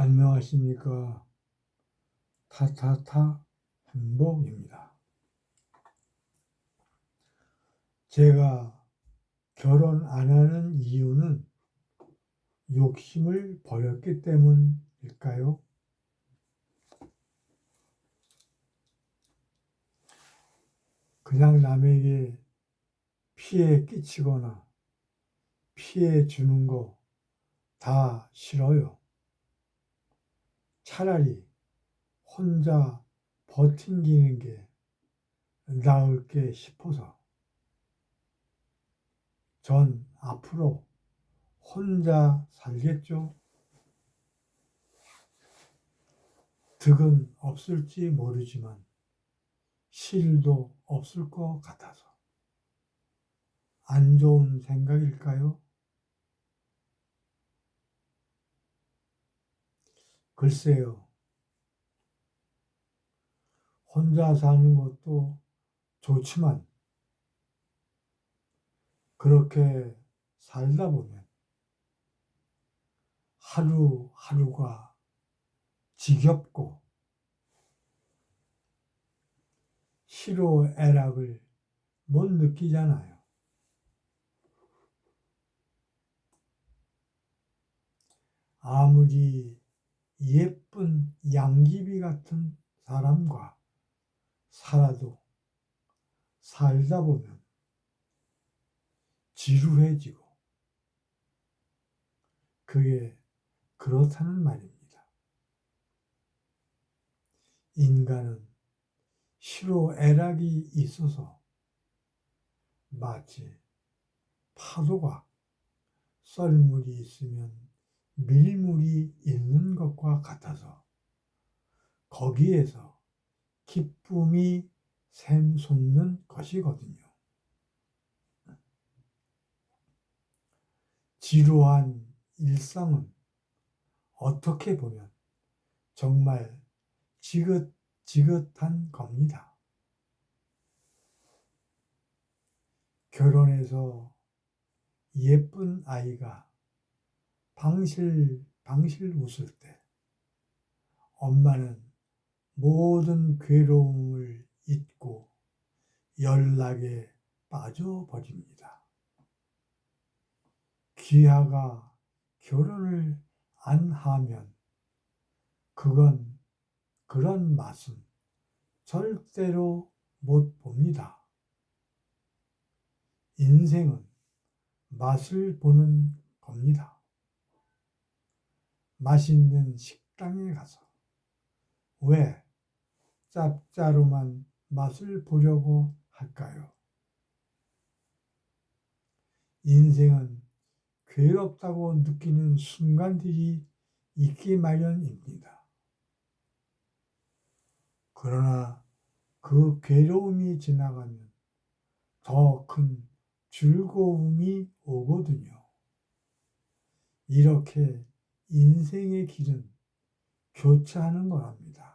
안녕하십니까. 타타타 행복입니다. 제가 결혼 안 하는 이유는 욕심을 버렸기 때문일까요? 그냥 남에게 피해 끼치거나 피해 주는 거 다 싫어요. 차라리 혼자 버팅기는 게 나을 게 싶어서 전 앞으로 혼자 살겠죠. 득은 없을지 모르지만 실도 없을 것 같아서 안 좋은 생각일까요? 글쎄요. 혼자 사는 것도 좋지만 그렇게 살다 보면 하루하루가 지겹고 희로애락을 못 느끼잖아요. 아무리 예쁜 양귀비 같은 사람과 살아도 살다 보면 지루해지고 그게 그렇다는 말입니다. 인간은 희로애락이 있어서 마치 파도가 썰물이 있으면 밀물이 있는 것과 같아서 거기에서 기쁨이 샘솟는 것이거든요. 지루한 일상은 어떻게 보면 정말 지긋지긋한 겁니다. 결혼해서 예쁜 아이가 방실 방실 웃을 때 엄마는 모든 괴로움을 잊고 연락에 빠져버립니다. 귀하가 결혼을 안 하면 그건 그런 맛은 절대로 못 봅니다. 인생은 맛을 보는 겁니다. 맛있는 식당에 가서 왜 짭짜로만 맛을 보려고 할까요? 인생은 괴롭다고 느끼는 순간들이 있기 마련입니다. 그러나 그 괴로움이 지나가면 더 큰 즐거움이 오거든요. 이렇게 인생의 길은 교차하는 거랍니다.